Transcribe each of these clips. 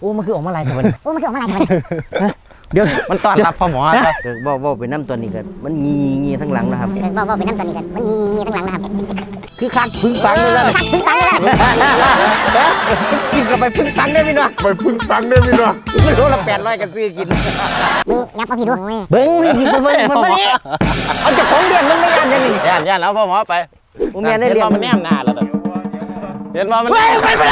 โอ้มันคือออกมาลายแต่มันโอ้มันคือออกมาอะไรกันเดี๋ยวมันต้อนรับพ่อหมอครับเออบ่บ่ไปน้ำตัวนี้กันมันงีงีทั้งหลังนะครับเออบ่บ่ไปน้ำตอนนี้กันมันงีทั้งหลังนะครับคือคักพึ่งฟังเลยนะคักพึ่งตังเลยนะกินกับไปพึ่งฟังได้ไหมเนาะไปพึ่งตังได้ไหมเนาะไม่รู้ละแปดร้อยกันซื้อกินมึงงับมาพี่ดูเบิ้งนี่กินเบิ้งมันมาเนี่ยเอาจากของเดียนมันไม่ยันได้นี่ย่านย่านแล้วพ่อหมอไปผมยันได้เห็นเรียว่ามันแนมหน้าแล้วเด้อเห็นว่ามันเฮ้ยไปไป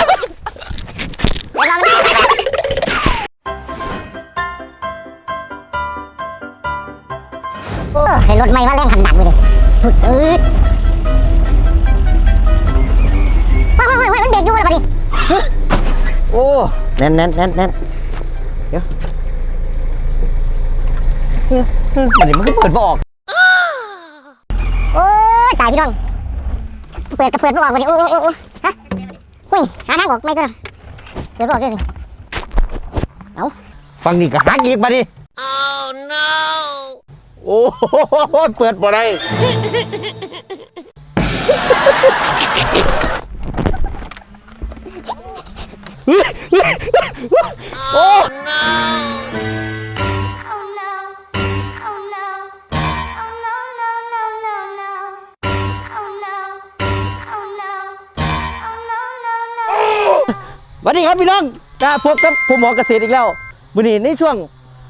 เห็นรถไม่ว่าแรงขันหนักเลยถุดเอ้ยว้าวว้าวว้าวมันเบรกอยู่แล้วปะดิโอ้แน่นแน่นแน่นแน่นเดี๋ยวมันนี่มันก็เปิดบ่ออกโอ้ยตายพี่น้องเปิดก็เปิดไม่ออกปะดิโอ้โอ้โอ้โอ้ฮะหุ้ยหาทางออกไม่ก็ได้เปิดไม่ออกเลยสิฟังนี่ก็หักอีกมาดิ โอ้โหเปิดบ่ได้โอ้ Oh no. Oh no. Oh no, no, no, no, no. Oh no. Oh no. Oh no, no, no. สวัสดีครับพี่น้องกาพบกับผมหมอเกษตรอีกแล้ววันนี้ในช่วง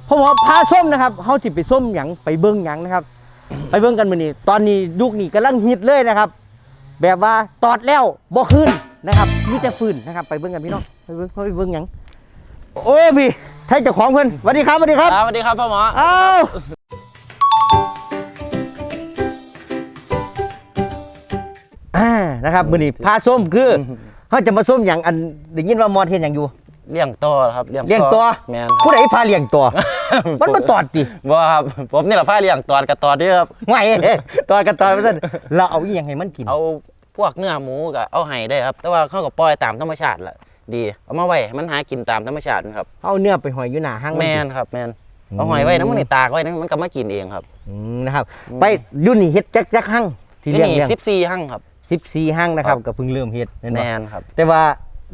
ผมหมอพาส้มนะครับเฮาจิไปส้มหยังไปเบิ้งหยังนะครับ ไปเบิ้งกันมื้อนี้ ตอนนี้ลูกนี่กำลังฮิตเลยนะครับ แบบว่าตอดแล้วบ่ขึ้นนะครับมีแต่ฟื้นนะครับไปเบิ้งกันพี่น้องไปเบิ้งไปเบิ้งหยังโอ้ยพี่ไทยเจ้าของเพิ่นสวัสดีครับสวัสดีครับครับสวัสดีครับพ่อหมอเอ้าอ่านะครับมื้อนี้พาส้มคือเฮาจะมาส้มหยังอันได้ยินว่ามอเทนหยังอยู่ เลี้ยงตัวครับเลี้ยงตัวแม่นผู้ใดพาเลี้ยงตัว มันมาตอดติบ่ครับผมนี่แหละพาเลี้ยงตอดกับตอดเด้อครับไม่ตอดกันตอดไปซั่นเราเอาอีหยังให้มันกินเอาพวกเนื้อหมูกับเอาไห้ได้ครับ แต่ว่าเขาก็ปล่อยตามธรรมชาติแหละดีเอามาไว้ให้มันหากินตามธรรมชาติครับเอาเนื้อไปหอยอยู่หน้าห้างแมนครับแมนเอาหอยไว้นะมันนี่ตากไว้นะมันก็มากินเองครับอืมนะครับ ไปอยุ่นี่เฮ็ดจักจักห้างที่เลี้ยงนี่เลี้ยงสิบสี่หั่งครับ สิบสี่ห้างนะครับครับก็เพิ่งเริ่มเฮ็ดนั่นแมบ่นครับ แต่ว่า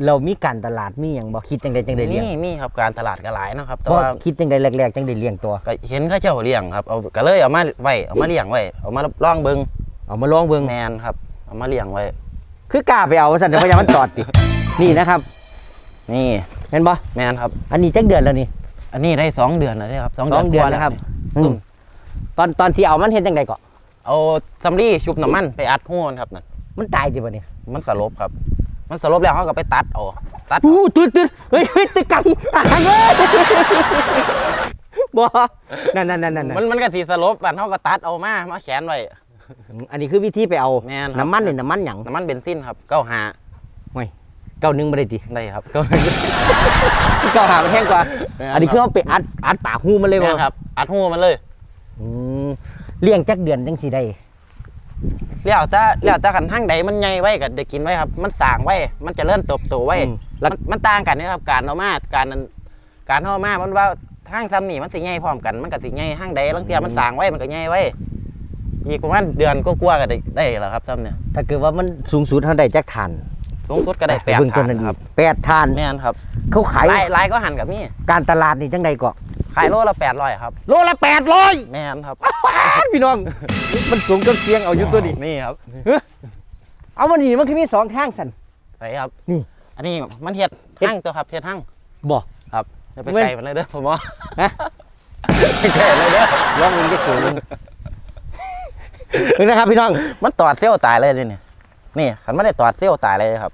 เรามีการตลาดมีหยังบ่คิดจังไดจังไดเลี้ยงนี่มีครับการตลาดก็หลายเนาะครับแต่เพราะว่าคิดจังไดแรกๆจังไดเลี้ยงตัว ก็เห็นเข้าเจ้าเลี้ยงครับเอาก็เลยเอามาไว้เอามาเลี้ยงไว้เอามาลองเบิ่งเอามาลองเบิ่งแมนครับเอามาเลี้ยงไว้ คือกล้าไปเอาซั่นเดี๋ยวพยายามมันตอดตินี่นะครับนี่เห็นบ่แมนครับ อันนี้จักเดือนแล้วนี่ อันนี้ได้สองเดือนแล้วเนี่ยครับสองสองเดือนกว่านะครับ อือืมมตอนตอนที่เอามันเฮ็ดจังไดก่อนเอาสำลีชุบน้ำมันไปอัดหัวมันครับนั่นมันตายติบ่เนี่ยมันสลบครับ มันสลบแล้วเขาก็ไปตัดเอาตัดอู้ตื่นตื่นเฮ้ยเฮ้ยตึกไก่อะเฮ้ยบ่นั่นนั่นนั่นนั่นมันมันก็สีสลบบันเขาก็ตัดเอามามาแขวนไว้ อันนี้คือวิธีไปเอา แม่นครับ น้ำมันนี่น้ำมันหยังน้ำมันเบนซินครับเก้าหาเก้าหนึงบ่ได้ติได้ครับเก้าเก้าหามันแห้งกว่า แม่น อันนี้คือเอาไปอัดอัดปากหูมันเลยแม่บ่นครับ อัดหัวมันเลยอืมเลี้ยงจักเดือนจังสิได้ แล้วแต่แล้วแต่ขันทั้งใดมันใหญ่ไว้ก็ได้กินไว้ครับ มันสร้างไว้ มันจะเริ่มโตบโตไว้อืมแล้มัวนมันต่างกันนะครับการเอามาการนั้นการเอามามันว่าห้างทำนี่มันสิใหญ่พร้อมกันมันก็สิใหญ่ห้างใดบางเทียมันสร้างไว้มันก็ใหญ่ไว้อีกประมาณเดือนก็กลัวาๆก็ได้ได้แล้วครับซ้ำเนี่ยถ้าเกิดว่ามันสูงสุดเท่าใดจักทานสูงสุดก็ได้แปดเบิ่งต้ฐานนนั้นครับแปดทานแม่นครับเขาขายลายลายก็หันกับมี่การตลาดนี่จังใดก็ ขายโลละแปดร้อยครับ โลละแปดร้อยแม่นครับ พี่น้อง มันสูงกับเสียงเอาอยู่ตัวนี้นี่ครับ เอามันนี่มันคือมีสองทางสันไหนครับ นี่ อันนี้มันเฮ็ดเฮ็ดห้างตัวครับเฮ็ดห้างบ่ครับจะไปเว้ยไกลมันเลยเด้อผมว่าฮะไปไกลเลยเด้อลองมึงจะสูงเห็นนะครับพี่น้อง มันตอดเซี่ยวตายเลยดิเนี่ยนี่ขันไม่ได้ตอดเซี่ยวตายเลยครับ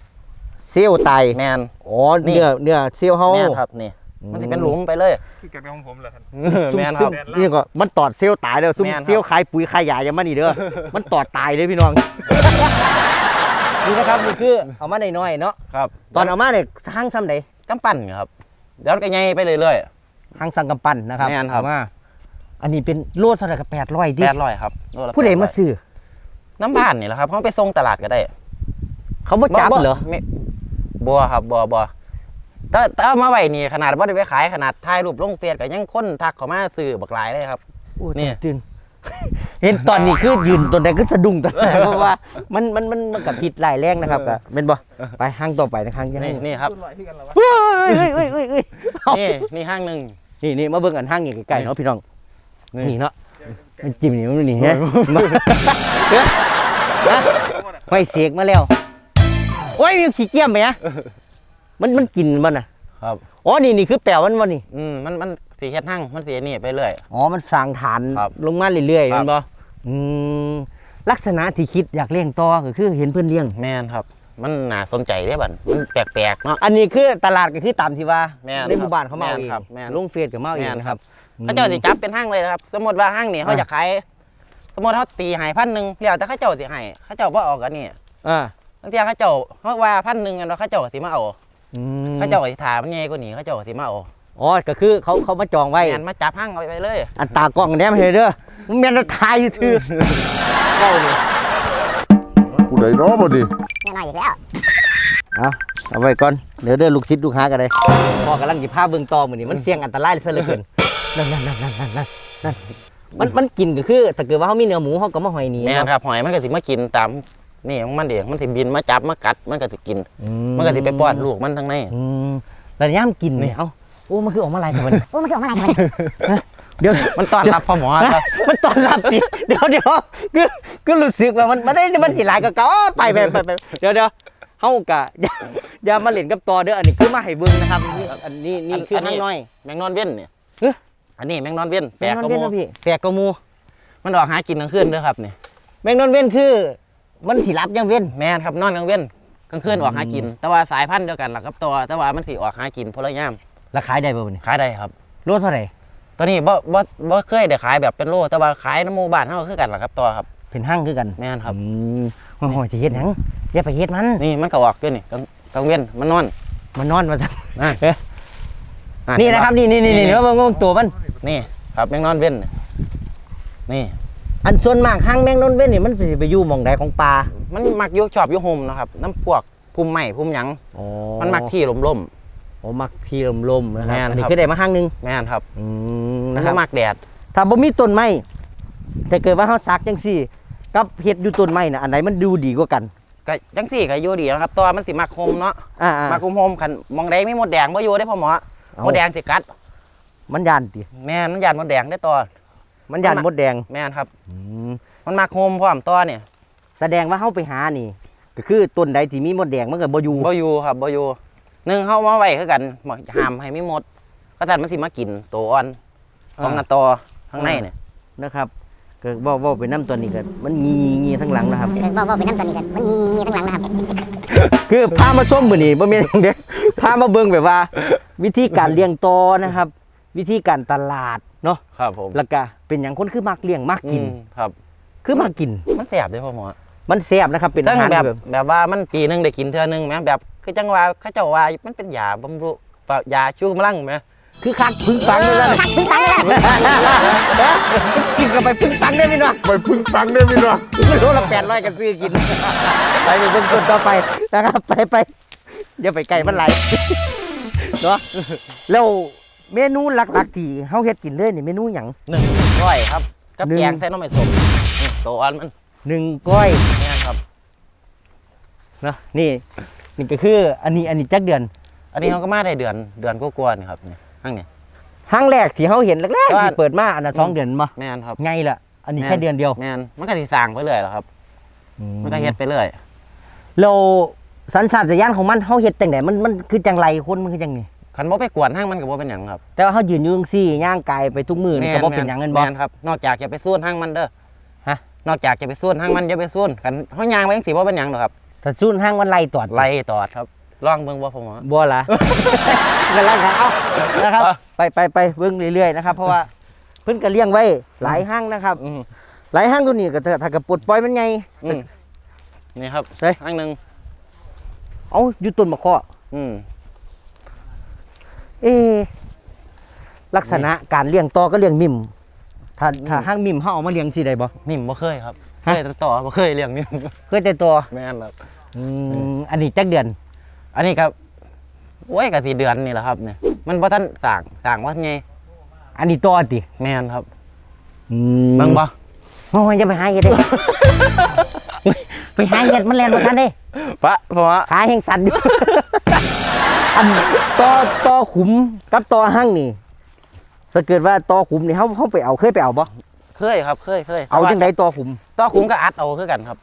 เซลล์ไตแมนอ๋อนี่เนื้อเนื้อเซลล์เฮาแมนครับนี่ มันจะเป็นหลุมไปเลยคือกันของผมเหรอครับซุ่แมนครับซุ่นี่ก็มันตอดเซลล์ตายเด้อซุ่มแม่นครับ เซลล์ขายปุ๋ยขายยาอย่ามานี่เด้อ มันตอดตายเลยพี่น้อง นี่นะครับนี่คือเอามาน้อยๆเนาะครับตอนเอามาเนี่ยห้างซ้ำใดกำปั้นครับเดี๋ยวมันก็ใหญ่ไปเรื่อย ห้างสังกำปั้นนะครับแม่นครับ เอามาอันนี้เป็นโลเท่าไหร่กับแปดร้อยๆดิแปดร้อยครับโลละผู้ใดมา800ซื้อน้ำผ่านนี่แหละครับเขาไปส่งตลาดก็ได้เขาบ่จับเหรอไม่บัวครับบัวบัว ถ้าถ้าเอามาไว้นี่ขนาดว่าได้ไปขายขนาดถ่ายรูปลงเฟซก็ยังคนทักเขามาซื้อบักหลายเลยครับโอ้นี่ตื่นเห็นตอนนี้คือยืนตัวใดก็สะดุ้งตอนนั้นเพราะว่ามันมันมันมันกับผิดหลายแรงนะครับก็เป็นบ่ไปห้างต่อไปนะห้างยังนี่นี่ครับเฮ้ยเฮ้ยเฮ้ยเฮ้ยเฮ้ยเอานี่นี่ห้างหนึ่ง นี่นี่มาเบิ่งกันห้างนี่ใกล้ๆเนาะพี่น้องนี่ นี่เนาะมันจิ้มนี่มันนี่ฮะมาเฮ้ยนะไม่เสียกมาแล้วโอ้ยมีขี้เกียจไหมอะ มันมันกินมันน่ะ ครับ อ๋อ นี่นี่คือแปลวมันวะนี่ อืมมันมันสีเฮ็ดห้างมันสีนี่ไปเรื่อย อ๋อ มันสร้างฐานครับลงมาเรื่อยๆครัแมับนบ่อืมลักษณะที่คิดอยากเลี้ยงต่อก็คือเห็นเพื่อนเลี้ยง แม่นครับ มันน่าสนใจเด้บัดมันแปลกๆเนาะ อันนี้คือตลาดก็คือตามที่ว่าแม่นในหมู่บ้านเขามาเอาแม่นเองครับแม่นลงเฟซก็มาเอาเองแม่นนะคครัรับ บเขาเจ้าสิจับเป็นห้างเลยนะครับ สมมติว่าห้างนี่เขาอะจะขายสมมติเขาตีใหายพันหนึ่งแล้วแต่เขาเจ้าสิให้เขาเจ้าว่าออกกันนี่อ่าบางทีเขาเจ้าเขาว่าพันหนึ่งกันแล้วเขาเจ้าก็สิมาเอาอืม เขาเจ้าก็สิถามมันไงกว่านี้เขาเจ้าก็สิมาเอาอ๋อก็คือเขาเขามาจองไว้ แม่นมาจับห้างเอาไปเลย อันตากล้องแนมเฮเด้อมันแม่นทายอยู่ถือเล่านี่ผู้ใดเนาะบ่ดิแน่นอนอีกแล้ว เอาเอาไว้ก่อนเดี๋ยวเด้อลูกศิษย์ลูกหากันเลยพ่อกำลังสิพาเบิ่งต่อมื้อนี้มันเสี่ยงอันตรายเหลือเกินนั่นนั่นนั่นนั่นนั่นนั่นมันมันกินก็คือถ้าเกิดว่าเขามีเนื้อหมูเขาก็มาหอยหนีแม่นเนาะครับหอยมันก็สิมากินตาม นี่ของมันเองมันสิบินมาจับมากัดมันก็สิกินอืมันก็สิไปป้อนลูกมันทั้งในอืมแล้วย่ามกินเนี่ยเอ้าโอ้มันคือออกมาหลายแต่มันโอ้มันคือออกมาอะไรมันเดี๋ยวมันต้อนรับพ่อหมอครับมันตอนรับดิเดี๋ยวเดี๋ยวก็ก็รู้สึกว่ามันมันได้มันสิหลายก็เก่าอ้อไปไปไปไปเดี๋ยวเดี๋ยวเฮากะอย่าอย่ามาเล่นกับตอเด้ออันนี้คือมาให้เบิ่งนะครับนี่อันนี้นี่คือห้างน้อย แมงนอนเว้นเนี่ยเอ๊ะอันนี้แมงนอนเว้นแปลกแมงกนว่าอนหเว้นมูนะพี่แปลกกว่าหมูมันออกหากินกลางคืนเด้วยครับนี่แมงนอนเว้นคือ มันสิรับยังเว้นแม่นครับนอนกลางเว้นกลางคืนออกหากิน แต่ว่าสายพันธุ์เดียวกันหลักกับตัวแต่ว่ามันสิออกหากินพลย่ามราคายได้บ่บัดนี้ขายได้ครับโลเท่าไหร่ตอนนี้บ่บ่บ่เคยได้ขายแบบเป็นโลแต่ว่าขายน้ำหมู่บ้านเฮาคือกันหลักกับตัวครับเป็นห้างคือกันแม่นครับอืมโอ้โหจะเฮ็ดหยังอย่าไปเฮ็ดมัน นี่มันก็ออกอยู่นี่กลางกลางเว้นมันนอนมันนอนมาซะอะเอ๊ะอ่นี่นะครับนี่นี่นี่นี่ว่าเบิ่งตัวมันนี่ครับแมงนอนเว้นนี่นี่ อันส่วนมากห้างแมงนอนเว้นนี่มันสิไปอยู่หม่องใดของป่ามันมักอยู่ชอบอยู่โฮมนะครับน้ำพวกพุ่มไม้พุ่มหยังอ๋อมันมักที่ลมโอ้มักพี่ลมลมๆนะครับแม่นอันนี้ครับคือได้มาห้างหนึงๆแม่นครับอืมมันนะครับบ่มักแดดถ้าบ่มีต้นไม้แต่เกิดว่าเฮาซักจังซี่ กับเฮ็ดอยู่ต้นไม้น่ะอันไหนมันดูดีกว่ากัน ก็จังสี่ก็อยู่ดีนะครับแตัวามันสิมักโฮมเนาะอ่าๆมักโฮมคันมองใดมีมดแดงบ่อยู่ได้พ่อหมอเอ้ามดแดงสิกัด มันยานติ แม่นมันยานมดแดงได้ตัว มันยานมดแดงแม่นครับอืมมันมักโฮมพร้อมตัวเนี่ยแสดงว่าเฮาไปหานี่ ก็คือต้นใดที่มีมดแดงมันก็บ่อยู่บ่อยู่ครับบ่อยู่หนึ่งเฮามาไว้คือกันบ่ห้ามให้มีมดก็แต่มันสิมากินตัวอ่อนของหน้าตอข้างในเนี่ยนะครับก็เว้าเว้าไปนํตัวนี้ก็มันงีงีทั้งหลังนะครับเดินบ่บ่ไปน้ำตัวนี้กันมันงีทั้งหลังนะครับคือพามาส้มมื้อนี้บ่แม่นอย่างเดียวพามาเบิ่งแบบว่า วิธีการเลี้ยงตอนะครับ วิธีการตลาด เนาะครับผมแล้วก็เป็นหยังคนคือมักเลี้ยงมักกินอืมครับ คือมักกิน มันแซ่บเด้อพ่อหมอมันแซ่บนะครับเป็นอาทั้งหารแบบแบบแบบว่ามันปีหนึงได้กินเทื่อนึงแหมแบบคือจังว่าเขาเจ้าว่ามันเป็นยาบำรุงแบบยาชูกำลังแหม คือคักพึ่งปังเลยนะคักพึ่งตังเลยกินกันไปพึ่งปังได้ไหมเนาะ ไปพึ่งตังได้พี่น้อง ไม่รู้ละแปดร้อยกันซื้อกิน ไปไปเบิ่งต้นต่อไปนะครับ ไปไปอย่าไปไกลมันไหลายเนาะแล้ว เมนูหลักๆที่เฮาเฮ็ดกินเลยนี่เมนูหยังหนึ่งร้อยครับกับหนึ่งแกงใส่น้ำไม่สมนี่ตัวอ่อนมันหนึ่งก้อยแม่นครับเนาะนี่นี่ก็คืออันนี้อันนี้จักเดือน อันนี้เขาก็มาได้เดือนเดือนกว่าๆนี่ครับนี่ข้างนี้ครั้งแรกที่เฮาเห็นแรกแต่ๆว่าที่เปิดมาอันนั้นสองเดือนมาแม่นครับไงล่ะอันนี้แค่เดือนเดียวแม่นมันก็สิสร้างไปเรื่อยแหล้วครับมันก็เฮ็ดไปเรื่อยเราสันสัตยานของมันเฮาเฮ็ดจังไดมันมันคือจังไรคนมันคือจังนี่ คันบ่ไปกวนห้างมันก็บ่เป็นหยังครับแต่ว่าเฮายืนอยู่จังซี่ย่างกายไปทุกมื้อนี่ก็บ่เป็นหยังเงินบ่แม่นครับ นอกจากจะไปสู้ห้างมันเด้อฮะนอกจากจะไปสู้ห้างมันอย่าไปสู้คันเฮายางไปจังซี่บ่เป็นหยังหรอกครับถ้าซุ่นห้างมันไล่ตอดไล่ตอดครับลองเบิ่งบ่ผมว่าบ่ล่ะนั่นล่ะครับเอานะครับเอาไปไปไปเบิ่งเรื่อยๆนะครับ เพราะว่าเพิ่นก็เลี้ยงไว้หลายห้างนะครับอืมหลายห้างตัวนี้ก็ถ้าถ้าก็ปลดปล่อยมันไงอืมนี่ครับเฮ้ยห้างหนึงเอาอยู่ต้นมะเคาะอืม เอะลักษณะการเลี้ยงต่อก็เลี้ยงมิมถ้าถ้าห้างมิมเฮาเอามาเลี้ยงสิได้บ่นิ่มบ่เคยครับฮะเคยแต่ต่อบ่เคยเลี้ยงนิ่มเคยแต่ตัวแม่นครับอืมอันนี้จักเดือน อันนี้ครับโอ้ยก็สิเดือนนี่แหละครับเนี่ยมันบ่ทันสร้างสร้างว่าไงอันนี้ตัวติแม่นครับอืมเบิ่งบ่โอ้ยจะไปหาเห็ดเด้ ไปหาเห็ดมันแลนบ่ทันเด้ปะเพราะว่าขาแห่งสันอยู่ อันต่อต่อขุมกับต่อหั่งนี่ถ้าเกิดว่าต่อขุมนี่เฮาเฮาไปเอาเคยไปเอาบ่เคยครับเคยเคยเอาจังไดต่อขุมต่อคุ้มก็อัดเอาคือกันครับ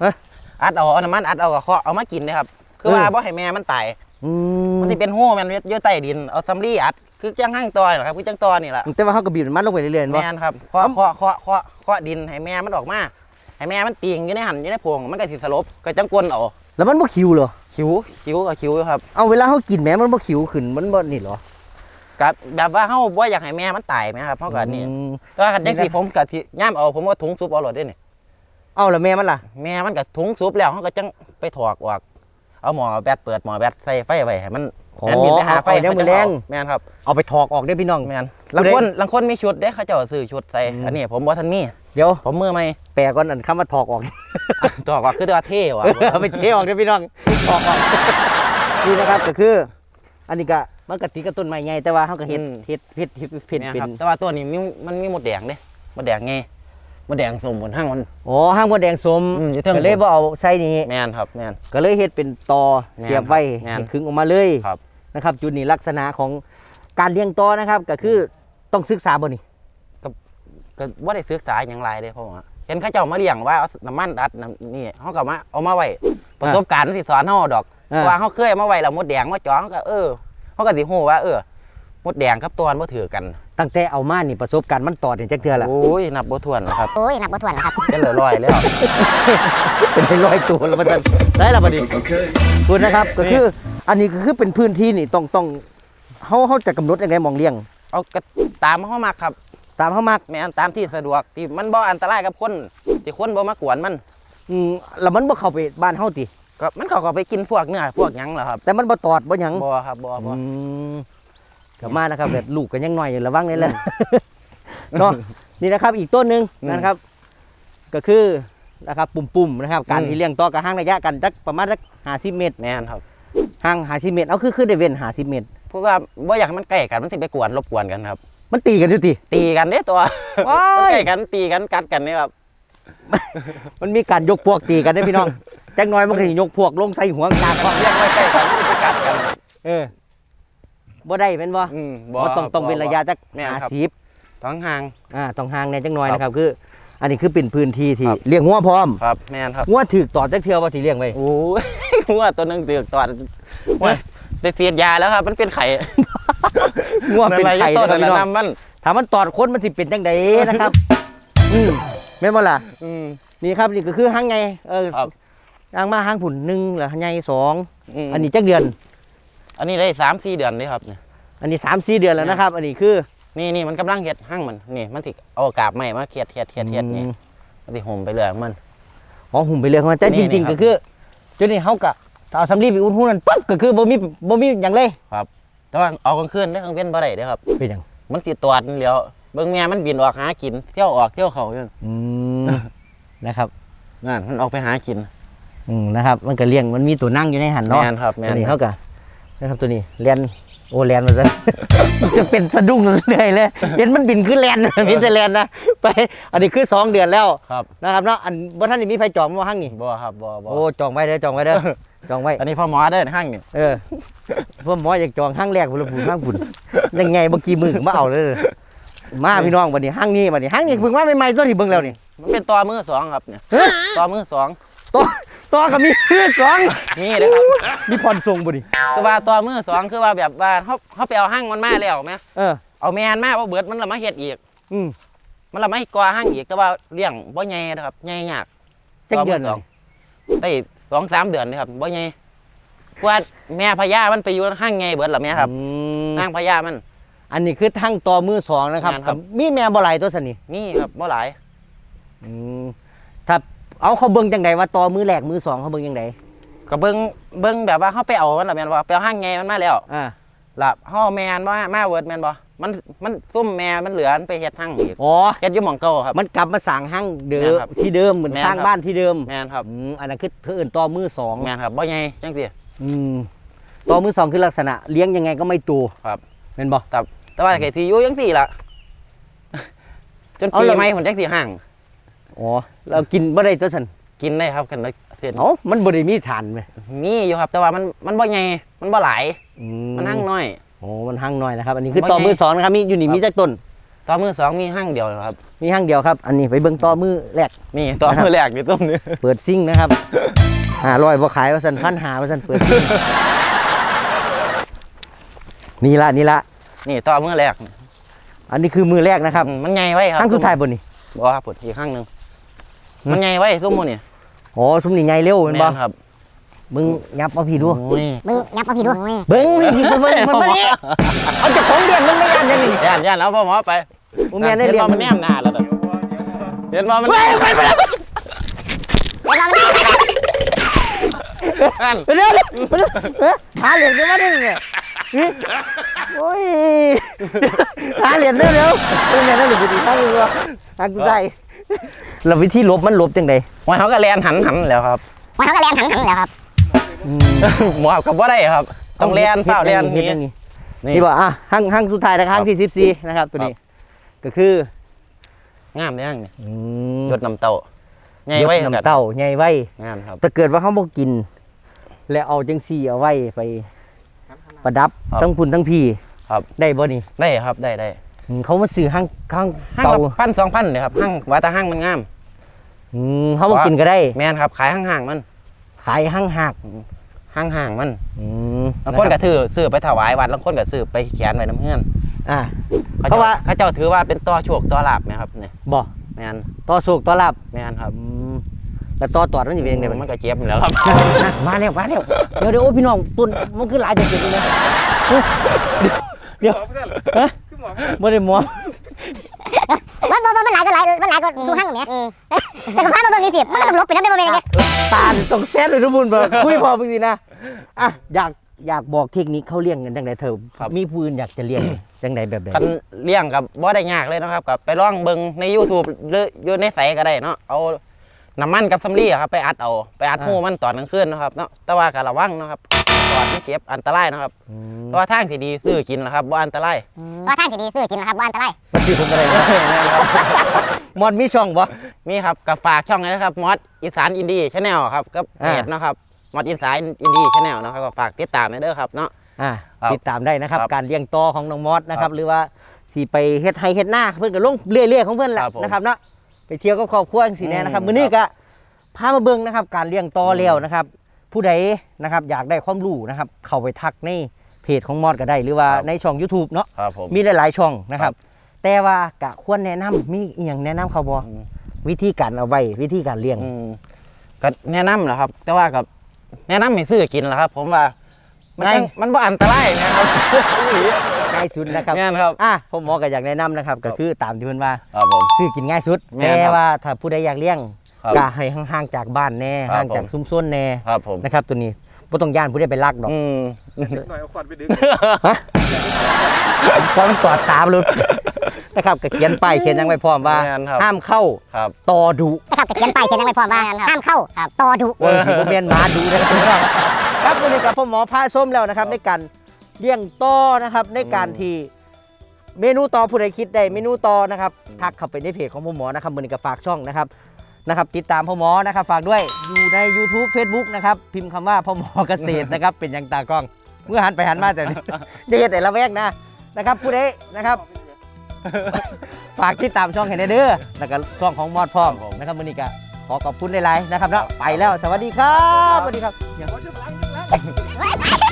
เอ๊ะอัดเอาเอาน้ำมันอัดเอากับเคาะเอามากินนะครับ คือเออว่าบ่ให้แม่มันตายอืมมันสิเป็นหู้มันอยู่ใต้ดินเอาซัมรี่อัดคือจังห้างตอนี่แหละครับคือจังตอนี่แหละแต่ว่าเฮาก็บีบมันลงไปเรื่อยๆเห็นบ่แม่นครับเคาะเคาะเคาะเคาะเคาะดินให้แม่มันออกมาให้แม่มันติงอยู่ในหันอยู่ในโพรงมันก็สิสลบก็จังกวนเอาแล้วมันบ่คิวเหรอ คิวคิวกับคิวอยู่ครับเอาเวลาเฮากินแหมมันบ่คิวขึ้นมันบ่นี่เหรอ กับแบบว่าเฮาบ่อยากให้แม่มันตายไหมครับเฮาก็นี่อืมก็จังสิผมก็สิย่ามเอาผมก็ถุงซุปเอาโหลดเด้นี่เอาแล้วแม่มันล่ะ แม่มันก็ถุงซุปแล้วเฮาก็จังไปถอกออกเอาหมอแบตเปิดหมอแบตใส่ไฟไว้ให้มันอ๋อแม่นบินไปหาไฟเอาเอาเดี๋ยวมื้อแลงแม่นครับเอาไปถอกออกได้อพี่น้อง แม่นผู้ลังใดคนลังคนมีชุดเด้เขาเจ้าซื้อชุดใส่อืมอันนี้ผมบ่ทันมีเดี๋ยวผมมือใหม่แปลก่อนอันคำว่าถอกออกถอกออกคือตัวาเท่ว่ะเอาไปเทออกเด้อพี่น้องถอกออกนี่นะครับก็คือ อันนี้ก็มันก็ติดกับต้นไม้ใหญ่แต่ว่าเฮาก็เฮ็ดเฮ็ดเฮ็ดเฮ็ดเฮ็ดแม่นเป็นครับแต่ว่าตัวนี้มีมันมีหมดแดงเด้หมดแดงไงหมดแดงสมบนห้างมันอ๋อห้างมดแดงสมอืมอยู่เทิง ก็เลยบ่เอาใส่นี่แม่นครับ แม่นก็เลยเฮ็ดเป็นตอแม่นเสียบไว้แม่นให้ขึงออกมาเลยครับ นะครับ จุดนี้ลักษณะของการเลี้ยงตอนะครับ ก็คือต้องศึกษาบ่นี่ ก็ว่าได้ศึกษาอย่างไรเด้เพราะว่าเห็นเขาเจ้ามาเลี้ยงว่าเอาน้ำมันอัดน้ำนี่เขาก็มาเอามาไว้ประสบการณ์มันสิสอนเฮาดอกอ่า ว่าเขาเคยเอามาไว้แล้วมดแดงมาจ่อเขาก็เออเขาก็สิฮู้ว่า เออมดแดงกับตอนบ่ถือกันตั้งแต่เอามานี่ประสบการณ์มันต่อนี่จักเทื่อละโอ้ยนับบ่ถ้วนแล้วครับโอ้ยนับบ่ถ้วนแล้วครับเป็นร้อยๆแล้ว เป็นร้อยตัวแล้วมันจะได้ละบัดนี้พูดนะครับก็คืออันนี้ก็คือเป็นพื้นที่นี่ต้องต้องเฮาเฮาจะกำหนดยังไงมองเลี้ยง เอาก็ตามเฮามักครับ ตามเฮามักแม่นตามที่สะดวกที่มันบ่อันตรายกับคนที่คนบ่มากวนมัน อืมแล้วมันบ่เข้าไปบ้านเฮาติ ก็มันเขาก็ไปกินพวกเนื้อพวกหยังแหละครับแต่มันบ่ตอดบ่หยังบ่ครับบ่บ่อืมกลับมานะครับแบบลูกกันยังน้อยอยู่ระวังนี่แหละ เนาะนี่นะครับอีกต้นหนึ่งนะครับ ก็คือนะครับปุ่มๆนะครับ การที่เลี้ยงต่อกับห้างระยะกันจักประมาณสักห้าสิบเมตรแม่นครับห่างห้าสิบเมตรเอาคือคือได้เว้นห้าสิบเมตรพวกว่าบ่อยากให้มันใกล้กันมันสิไปกวนรบกวนกันครับ มันตีกันอยู่ติตีกันเด้ตัวว้ายมันใกล้กันตีกันกัดกันนี่ครับมันมีการยกพวกตีกันได้อพี่น้อง จักหน้อยมันก็สิยกพวกลงใส่หัวกลางความเรียกไว้ใกล้กันมันสิกัดกันเออบ่ได้เป็นบ่อืมบ่ต้องต้องเป็นระยะจักแม่นห้าครับสิบท้องห่าง อ่าต้องห่างในจักหน้อยครับนะครับคือ อันนี้คือเป็นพื้นที่ที่ครับ เลี้ยงหัวพร้อมครับแม่นครับหัวถือต่อจักเทื่อว่าสิเลี้ยงไว้โอ้ยหัวตัวหนึงเตือกตอดโอ้ย ได้เสียดยาแล้วครับ มันเป็นไข่หัวเป็นไข่ต้นะนครับพี่น้องน้ำมันถามมันตอดคนมันสิเป็นจังไดนะครับ อืมแม่นบ่ล่ะอืมนี่ครับนี่ก็คือห้างไงเออครับห้างมาห้างผุนหนึ่งหรือห้างไงสองมอันนี้จักเดือน อันนี้ได้สามสี่เดือนเลยครับเนี่ยอันนี้สามสี่เดือนแล้วนะครับ อันนี้คือ นี่นี่มันกำลังเห็ดห้างมันนี่มันสิเอากาบใหม่มาเคียดเคียดเคียดเคียดนี่อืมมันสิห่มไปเรื่อยของมันอ๋อหุ่มไปเลยของมันแต่นี่จริงนี่ครับๆก็คือจนนี่เฮากะ ถ้าเอาสำลีไปอุ่นหูนั่นปั๊บก็คือบ่มีบ่มีหยังเลยแต่ว่าเอากลางคืนได้อกลางเว้นบ่ได้เด้อครับ เป็นหยังมันสิตอดเลี้ยวเบิ่งแม่มันบินออกหากิน เที่ยวออกเที่ยวเขาอยู่อืมนะครับ นั่นมันออกไปหากินอืมนะครับ มันก็เลี้ยงมันมีตัวนั่งอยู่ในหันเนาะแม่นครับแม่อันนนี้เฮากะนะครับตัวนี้เลียนโอ้เลียนมาซะมันจะเป็นสะดุ้งเลยเลยเห็นมันบินขึ้นแลนมีแต่แลนนะไป อันนี้คือสองเดือนแล้วครับนะครับเนาะอันบ่ท่านนี่มีไผจองบ่ห้างนี่บ่ครับบ่บ่โอ้จองไว้เด้อจองไว้เด้อ จองไว้ อันนี้พ่อหมอเด้อห้างนี่เออเพื่อหมออยากจองห้างแรกพุ่นละพุ่นห้างพุ่นยังไงเมื่อกี้มือก็มาเอาเลยมาพี่น้องบัดนี้ห้างนี้บัดนี้ห้างนี้เพิ่งมาใหม่ๆตัวที่เบิ่งแล้วนี่มันเป็นตอมือสองครับเนี่ยเฮ้ยตอมือสองตัวตัวก็มีคือสองมีเด้อครับมีพรทรงบ่นี่คือว่าตอมือสองคือว่าแบบว่าเขาเขาไปเอาห้างมันมาแล้วแม่เออเอาแมนมาบ่เบิดมันละมาเฮ็ดอีก อืมมันละมาก่อห้างอีกแต่ว่าเลี้ยงบ่ใหญ่นะครับใหญ่ยากจักเดือนตมืสองได้ สองสามเดือนนี่ครับบ่ใหญ่เพราะว่าแม่พญามันไปอยู่ห้างไงเบิดละแม่ครับอืมห้างพญามัน อันนี้คือทั้งต่อมือสองนะครับแม่นครักับ บมีแม่บ่หลายตัวสันนี่มีครับบ่หลายอืมถ้าเอาเขาเบิ่งจังไดว่าต่อมือแรกมือสองเขาเบิ่งจังไดก็เบิ่งเบิ่งแบบว่าเขาไปเอามันละแม่นบ่ไปเอาห้างไงมันมาแล้วอ่า ล่ะเฮาแม่นบ่มาเวิร์ดแม่นบ่ มันมันซุ่มแม่มันเหลือมันไปเฮ็ดห้างอีกอ๋อเฮ็ดอยู่หม่องเก่าครับ มันกลับมาสั่งห้างเดิแม่มนครับที่เดิมเหมือนแม่นสร้างครับ บ้านที่เดิมแม่นครับอืมอันนั้นคือเธอเอื่นต่อมือสองแม่นครับบ่ใหญ่จังซี่ อืมต่อมือสองคือลักษณะเลี้ยงยังไงก็ไม่ตัวครับ เป็นบ่แต่ว่าไก่ที่อยู่จังซี่ล่ะ จนเอาปีล่ะใหม่ผมจังซี่ห่างโอ๋อเรากินบ่ได้ตัวสันกินได้ครับกันเส้นเอ้ามันบ่ได้มีฐานไหมมีอยู่ครับ แต่ว่ามันมันบ่ใหญ่มันบ่หลาย อืมันหั่งน้อย โอ้มันหั่งน้อยนะครับ อันนี้คือบ่ต่อใหญ่มือสองนะครับมีอยู่นี่มีจักต้นต่อมือสองมีหั่งเดียวครับ มีหั่งเดียวครับ อันนี้ไปเบิ่งต่อมือแรกนี่ต่อมือแรกอยู่ตรงนี้เปิดซิ่งนะครับห้าร้อยบ่ขายว่าสันพันหาว่าสันเปิดซิ่งนี่ละนี่ละนี่ต่อมือแรก อันนี้คือมือแรกนะครับอืมมันใหญ่ไว้ครับหั่งสุดท้ายบนนี่บ่ครับผลอีกข้างหนึงมันใหญ่ไว้ซุ้มหมูนี่อ๋อซุ้มนี่ไงเร็วเห็นบ่แม่นครับ มึงงับเอาพี่ดู โอ้ยมึงงับมาพี่ดูเบิ้งพี่พี่เบิ้งมันมาเนี่ยเอาเจากของเรียนมันไม่ยันยังนี่ย่านย่านเอาพ่อหมอไปมึงแม่นได้เรียนห็บ่มันแนมหน้าแล้วตอนเห็นบ่มันเฮ้ยไปไปแล้วนั่นไปเร็วเร็วไปเร็วเอ๊ะหาเหรียญได้มาได้ไงนี่โอ้ยหาเหรียญเร็วเร็วเร็วเร็วเร็วเร็วดีข้างนึงวะหากูได้แล้ววิธีลบมันลบจังไดว่าเขาก็แลนหันหันแล้วครับว่าเขาก็แลนถังถังแล้วครับ หมอกับว่าได้ครับ ต้องแลนเปล่าแลนเฮ็ดนี้อย่างนี้นี่นี่บอกอะห้างห้างสุดท้ายนะครับห้างที่สิบสี่นะครับ ตัวนี้ ก็คืองามเลยยังนี่อืมยดน้ำเต้าใหญ่ยกไว้น้ำเต้าใหญ่ไว้งามครับถ้าเกิดว่าเขาบ่กิน แล้วเอาจังซี่เอาไว้ไป ประดับครับทั้งพุ่นทั้งพี่ครับ ได้บ่นี่ได้ครับได้ได้อืมเขามาซื้อห้างห้างห้างเตาละพันสองพันเลยครับห้างว่าแต่ห้างมันงามอืมเขาบ่กินก็ได้แม่นครับ ขายห้างห่างๆมัน ขายห้างหักห้างห่างๆมันอืมบางคนก็ถือซื้อไปถวายวัดบางคนก็ซื้อไปเขียนไว้น้ำเฮือนอะเขาเพราะเจ้าว่า เขาเจ้าถือว่าเป็นต่อโชคต่อลาบไหมครับเนี่ยบ่แม่นต่อโศกต่อลาบแม่นครับอืมแล้วต่อตอดมันสิเป็นจังได๋มันก็เจ็บอยู่แล้วครับมาแล้วมาแล้วเดี๋ยวเดี๋ยวโอ้พี่น้องตุนมันคือหลายจังซี่เลยเฮ้ยเดี๋ยวเดี๋ยวฮะบ่ได้หมอมันมันมันหลายก็หลายมันหลายก็ดูห้างเนี่ยแต่ก็พามาเบิ่งอีสิมันก็ต้องลบไปน้ำได้บ่แม่นไง ตาต้องแซดเลยทุกคนบอกคุยพอมึงสินะอะอยากอยากบอกเทคนิคเขาเลี้ยงกันจังไดเธอครับมีปืนอยากจะเลี้ยงจังไดแบบใดคันเลี้ยงกับบ่ได้ยากเลยนะครับกับไปลองเบิ่งใน YouTube หรืออยู่ในไสก็ได้เนาะเอาน้ำมันกับสำลีอะครับไปอัดเอาไปอัดหูมันตอนกลางคืนเนาะครับเนาะแต่ว่าก็ระวังเนาะครับตอดมันเก็บอันตรายเนาะครับอืมแต่ว่าทางที่ดีซื้อกินนะครับบ่อันตรายว่าทางที่ดีซื้อกินนะครับว่าอันตรายมาซื้อผมอะไรนะ มอนมีช่องบ่มีครับกับฝากช่องเลยนะครับมอสอีสานอินดี้ชาแนลครับกับเพอ่าจเนาะครับมอสอีสานอินดี้ชาแนลนะครับก็ฝากติดตามด้วยเด้อครับเนาะอะครับติดตามได้นะครับครับ การเลี้ยงต่อของน้องมอสนะครับครับ หรือว่าสีไปเฮ็ดไฮเฮ็ดหน้าเพื่อนก็ลงเรื่อยๆของเพื่อนแหละครับผมนะครับเนาะไปเที่ยวกับครอบครัวสิแน่นะครับอืมมื้อนี้ก็พามาเบิ่งนะครับ การเลี้ยงต่อแล้วนะครับ ผู้ใดนะครับอยากได้ความรู้นะครับ เข้าไปทักในเพจของมอสก็ได้ หรือว่าในช่อง YouTube เนาะครับผมมีหลายๆช่องนะครับ แต่ว่ากะควรแนะนำมีอีหยังแนะนำเขาบ่อืมวิธีการเอาไว้วิธีการเลี้ยงอืมก็แนะนำแหละครับ แต่ว่ากับแนะนำให้ซื้อกินแหละครับ ผมว่า มันง่ายจังมันบ่อันตรายนะครับง่ายสุดนะครับแม่นครับ อะผมหมอก็อยากแนะนำนะครับ ก็คือตามที่เพิ่นว่าครับผม ซื้อกินง่ายสุดแม่นแต่ครับว่าถ้าผู้ใดอยากเลี้ยงครับก็ให้ห่างๆจากบ้านแน่ครับห่างจากผม ซุ้มซนแน่ครับผม นะครับตัวนี้ บ่ต้องย่านผู้ใดไปลักดอกอืมเพราะมันตอดตามเลยนะครับก็เขียนป้ายเขียนหยังไว้พร้อมว่า แม่นครับ ห้ามเข้าครับต่อดุนะครับแต่เขียนไปเขียนยังไม่พอว่าห้ามเข้าต่อดุว่าสิบ่แม่นหมาดุนะครับครับวันนี้กับพ่อหมอพาส้มแล้วนะครับ ในการเลี้ยงต่อนะครับ ในการที่เมนูต่อผู้ใดคิดได้เมนูต่อนะครับทักเข้าไปในเพจของพ่อหมอนะครับมือนี้ก็ฝากช่องนะครับ นะครับติดตามพ่อหมอนะครับฝากด้วยอยู่ใน YouTube Facebook นะครับพิมพ์คำว่าพ่อหมอเกษตรนะครับเป็นอย่างตากล้อง เมื่อหันไปหันมาแต่จะเห็นแต่ละแวกนะนะครับผู้ใดนะครับ ฝากติดตามช่องให้ได้เด้อแล้วก็ช่องของมอดพร้อมครับผมนะครับมือนี้ก็ขอขอบคุณหลายๆนะครับเนาะไปแล้วสวัสดีครับสวัสดีครับไป